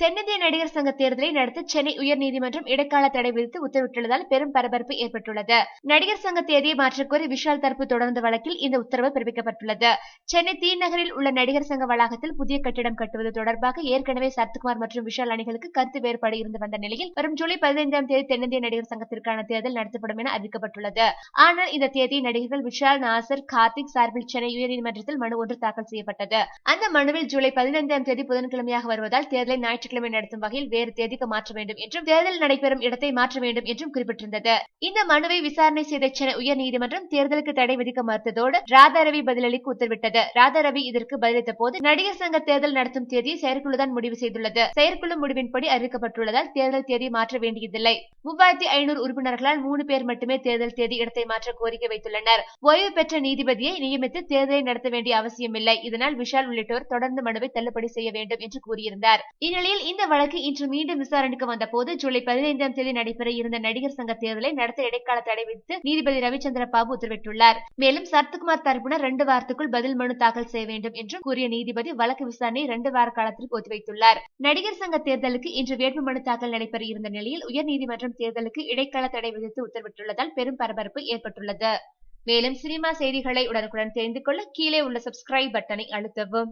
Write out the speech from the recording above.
தென்னிந்திய நடிகர் சங்க தேர்தலை நடத்த சென்னை உயர்நீதிமன்றம் இடைக்கால தடை விதித்து உத்தரவிட்டுள்ளதால் பெரும் பரபரப்பு ஏற்பட்டுள்ளது. நடிகர் சங்க தேதியை மாற்றக்கோரி விஷால் தரப்பு தொடர்ந்த வழக்கில் இந்த உத்தரவு பிறப்பிக்கப்பட்டுள்ளது. சென்னை தி நகரில் உள்ள நடிகர் சங்க வளாகத்தில் புதிய கட்டிடம் கட்டுவது தொடர்பாக ஏற்கனவே சரத்குமார் மற்றும் விஷால் அணிகளுக்கு கருத்து வேறுபாடு இருந்து வந்த நிலையில் வரும் ஜூலை பதினைந்தாம் தேதி தென்னிந்திய நடிகர் சங்கத்திற்கான தேர்தல் நடத்தப்படும் என அறிவிக்கப்பட்டுள்ளது. ஆனால் இந்த தேதியை நடிகர்கள் விஷால் நாசர் கார்த்திக் சார்பில் சென்னை உயர்நீதிமன்றத்தில் மனு ஒன்று தாக்கல் செய்யப்பட்டது. அந்த மனுவில் ஜூலை பதினைந்தாம் தேதி புதன்கிழமையாக வருவதால் தேர்தலை ஞாயிற்று ஞாயிற்றுக்கிழமை நடத்தும் வகையில் வேறு தேதிக்கு மாற்ற வேண்டும் என்றும் தேர்தல் நடைபெறும் இடத்தை மாற்ற வேண்டும் என்றும் குறிப்பிட்டிருந்தது. இந்த மனுவை விசாரணை செய்த சென்னை உயர்நீதிமன்றம் தேர்தலுக்கு தடை விதிக்க மறுத்ததோடு ராதாரவி பதிலளிக்க உத்தரவிட்டது. ராதாரவி இதற்கு பதிலளித்த போது நடிகர் சங்க தேர்தல் நடத்தும் தேதியை செயற்குழுதான் முடிவு செய்துள்ளது. செயற்குழு முடிவின்படி அறிவிக்கப்பட்டுள்ளதால் தேர்தல் தேதி மாற்ற வேண்டியதில்லை. மூவாயிரத்தி ஐநூறு உறுப்பினர்களால் மூணு பேர் மட்டுமே தேர்தல் தேதி இடத்தை மாற்ற கோரிக்கை வைத்துள்ளனர். ஓய்வு பெற்ற நீதிபதியை நியமித்து தேர்தலை நடத்த வேண்டிய அவசியமில்லை. இதனால் விஷால் உள்ளிட்டோர் தொடர்ந்து மனுவை தள்ளுபடி செய்ய வேண்டும் என்று கூறியிருந்தார். இந்நிலையில் இந்நிலையில் இந்த வழக்கு இன்று மீண்டும் விசாரணைக்கு வந்தபோது ஜூலை பதினைந்தாம் தேதி நடைபெற இருந்த நடிகர் சங்க தேர்தலை நடத்த இடைக்கால தடை விதித்து நீதிபதி ரவிச்சந்திர பாபு உத்தரவிட்டுள்ளார். மேலும் சரத்குமார் தரப்பினர் ரெண்டு வாரத்துக்குள் பதில் மனு தாக்கல் செய்ய வேண்டும் என்றும் கூறிய நீதிபதி வழக்கு விசாரணை ரெண்டு வார காலத்திற்கு ஒத்திவைத்துள்ளார். நடிகர் சங்க தேர்தலுக்கு இன்று வேட்பு மனு தாக்கல் நடைபெற இருந்த நிலையில் உயர்நீதிமன்றம் தேர்தலுக்கு இடைக்கால தடை விதித்து உத்தரவிட்டுள்ளதால் பெரும் பரபரப்பு ஏற்பட்டுள்ளது. மேலும் சினிமா செய்திகளை உடனுக்குடன் தெரிந்து கொள்ள கீழே உள்ள சப்ஸ்கிரைப் பட்டனை அழுத்தவும்.